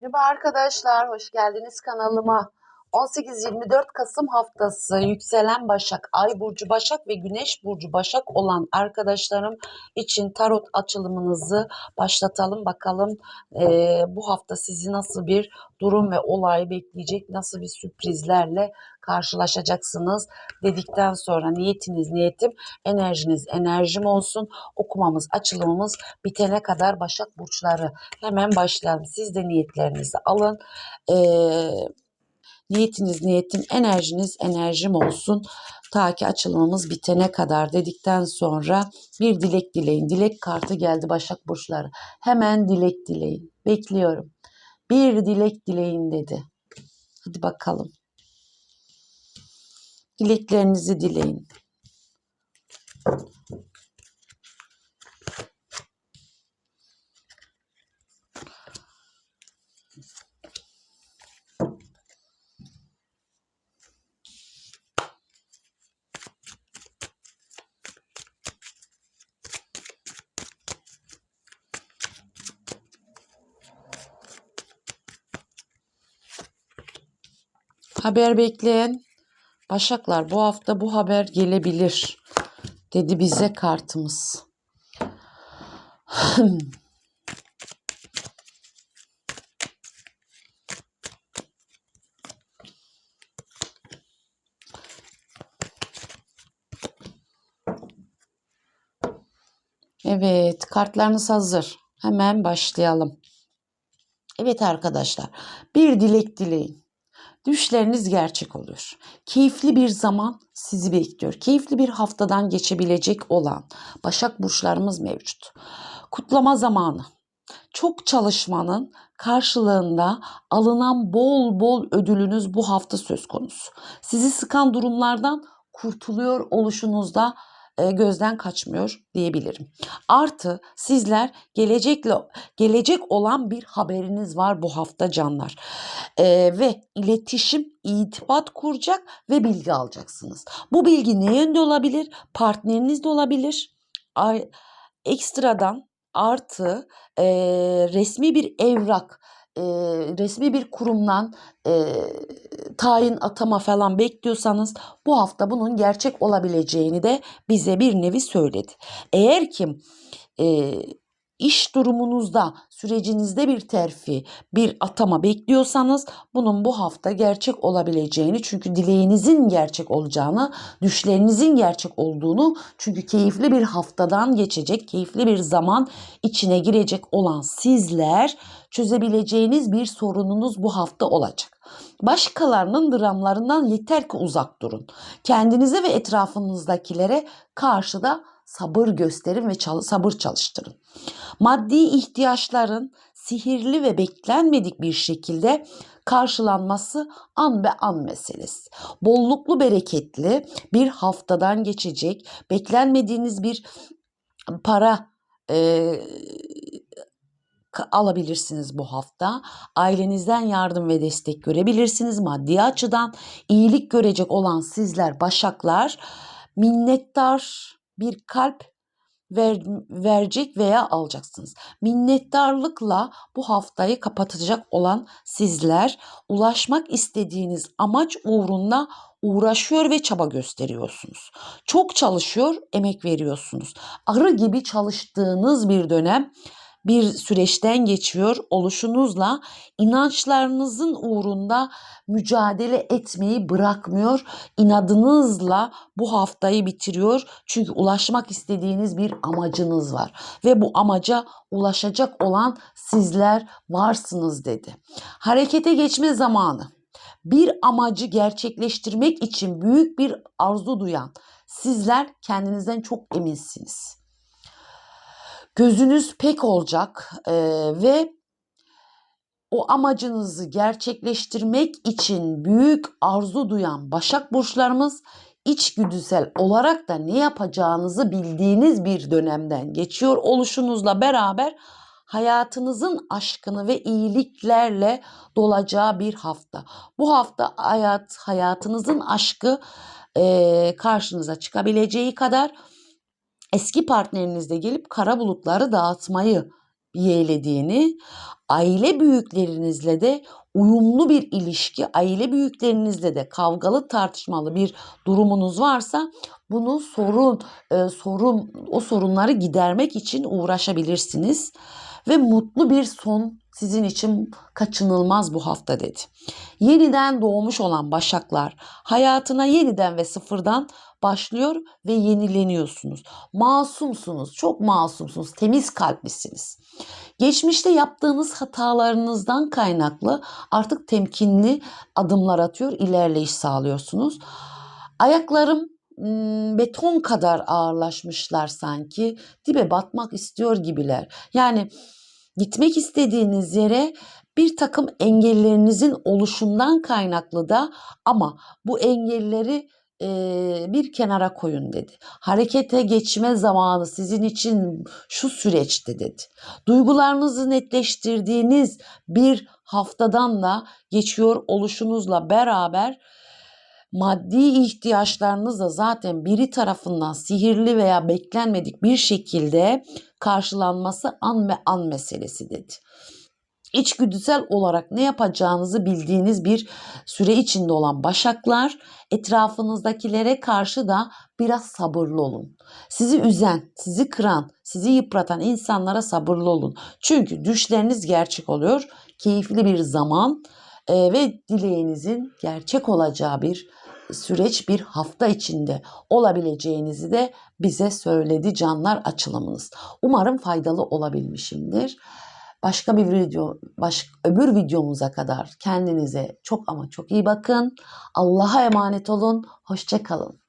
Merhaba arkadaşlar, hoş geldiniz kanalıma. 18-24 Kasım haftası yükselen Başak, Ay burcu Başak ve Güneş burcu Başak olan arkadaşlarım için tarot açılımınızı başlatalım. Bakalım eee, bu hafta sizi nasıl bir durum ve olay bekleyecek, nasıl bir sürprizlerle karşılaşacaksınız dedikten sonra niyetiniz niyetim, enerjiniz enerjim olsun. Okumamız, açılımımız bitene kadar Başak burçları hemen başlayalım. Siz de niyetlerinizi alın. Ee, niyetiniz niyetim, enerjiniz enerjim olsun. Ta ki açılımımız bitene kadar dedikten sonra bir dilek dileyin. Dilek kartı geldi Başak Burçları. Hemen dilek dileyin. Bekliyorum. Bir dilek dileyin dedi. Hadi bakalım. Dileklerinizi dileyin. Haber bekleyen Başaklar bu hafta bu haber gelebilir dedi bize kartımız. Evet, kartlarınız hazır. Hemen başlayalım. Evet arkadaşlar, bir dilek dileyin. Düşleriniz gerçek oluyor. Keyifli bir zaman sizi bekliyor. Keyifli bir haftadan geçebilecek olan Başak burçlarımız mevcut. Kutlama zamanı. Çok çalışmanın karşılığında alınan bol bol ödülünüz bu hafta söz konusu. Sizi sıkan durumlardan kurtuluyor oluşunuzda gözden kaçmıyor diyebilirim. Artı sizler gelecekle gelecek olan bir haberiniz var bu hafta canlar. E, ve iletişim, itibat kuracak ve bilgi alacaksınız. Bu bilgi ne yönde olabilir? Partneriniz de olabilir. Ekstradan artı e, resmi bir evrak, e, resmi bir kurumdan e, tayin atama falan bekliyorsanız bu hafta bunun gerçek olabileceğini de bize bir nevi söyledi. Eğer ki e, iş durumunuzda, sürecinizde bir terfi, bir atama bekliyorsanız bunun bu hafta gerçek olabileceğini çünkü dileğinizin gerçek olacağını, düşlerinizin gerçek olduğunu çünkü keyifli bir haftadan geçecek, keyifli bir zaman içine girecek olan sizler çözebileceğiniz bir sorununuz bu hafta olacak. Başkalarının dramlarından yeter ki uzak durun. Kendinize ve etrafınızdakilere karşı da sabır gösterin ve çal- sabır çalıştırın. Maddi ihtiyaçların sihirli ve beklenmedik bir şekilde karşılanması an be an meselesi. Bolluklu bereketli bir haftadan geçecek, beklenmediğiniz bir para e, alabilirsiniz bu hafta. Ailenizden yardım ve destek görebilirsiniz. Maddi açıdan iyilik görecek olan sizler Başaklar minnettar bir kalp ver, verecek veya alacaksınız. Minnettarlıkla bu haftayı kapatacak olan sizler ulaşmak istediğiniz amaç uğruna uğraşıyor ve çaba gösteriyorsunuz. Çok çalışıyor, emek veriyorsunuz. Arı gibi çalıştığınız bir dönem bir süreçten geçiyor oluşunuzla inançlarınızın uğrunda mücadele etmeyi bırakmıyor. İnadınızla bu haftayı bitiriyor. Çünkü ulaşmak istediğiniz bir amacınız var ve bu amaca ulaşacak olan sizler varsınız dedi. Harekete geçme zamanı. Bir amacı gerçekleştirmek için büyük bir arzu duyan sizler kendinizden çok eminsiniz gözünüz pek olacak e, ve o amacınızı gerçekleştirmek için büyük arzu duyan Başak burçlarımız içgüdüsel olarak da ne yapacağınızı bildiğiniz bir dönemden geçiyor oluşunuzla beraber hayatınızın aşkını ve iyiliklerle dolacağı bir hafta. Bu hafta hayat hayatınızın aşkı e, karşınıza çıkabileceği kadar eski partneriniz de gelip kara bulutları dağıtmayı yeğlediğini, aile büyüklerinizle de uyumlu bir ilişki, aile büyüklerinizle de kavgalı tartışmalı bir durumunuz varsa bunu sorun e, sorun o sorunları gidermek için uğraşabilirsiniz ve mutlu bir son sizin için kaçınılmaz bu hafta dedi. Yeniden doğmuş olan başaklar hayatına yeniden ve sıfırdan başlıyor ve yenileniyorsunuz. Masumsunuz, çok masumsunuz, temiz kalplisiniz. Geçmişte yaptığınız hatalarınızdan kaynaklı artık temkinli adımlar atıyor, ilerleyiş sağlıyorsunuz. Ayaklarım beton kadar ağırlaşmışlar sanki. Dibe batmak istiyor gibiler. Yani gitmek istediğiniz yere bir takım engellerinizin oluşundan kaynaklı da ama bu engelleri eee, bir kenara koyun dedi. Harekete geçme zamanı sizin için şu süreçte dedi. Duygularınızı netleştirdiğiniz bir haftadan da geçiyor oluşunuzla beraber maddi ihtiyaçlarınız da zaten biri tarafından sihirli veya beklenmedik bir şekilde karşılanması an ve an meselesi dedi. İçgüdüsel olarak ne yapacağınızı bildiğiniz bir süre içinde olan başaklar etrafınızdakilere karşı da biraz sabırlı olun. Sizi üzen, sizi kıran, sizi yıpratan insanlara sabırlı olun. Çünkü düşleriniz gerçek oluyor. Keyifli bir zaman e, ve dileğinizin gerçek olacağı bir süreç bir hafta içinde olabileceğinizi de bize söyledi canlar açılımınız. Umarım faydalı olabilmişimdir. Başka bir video, baş, öbür videomuza kadar kendinize çok ama çok iyi bakın. Allah'a emanet olun. Hoşça kalın.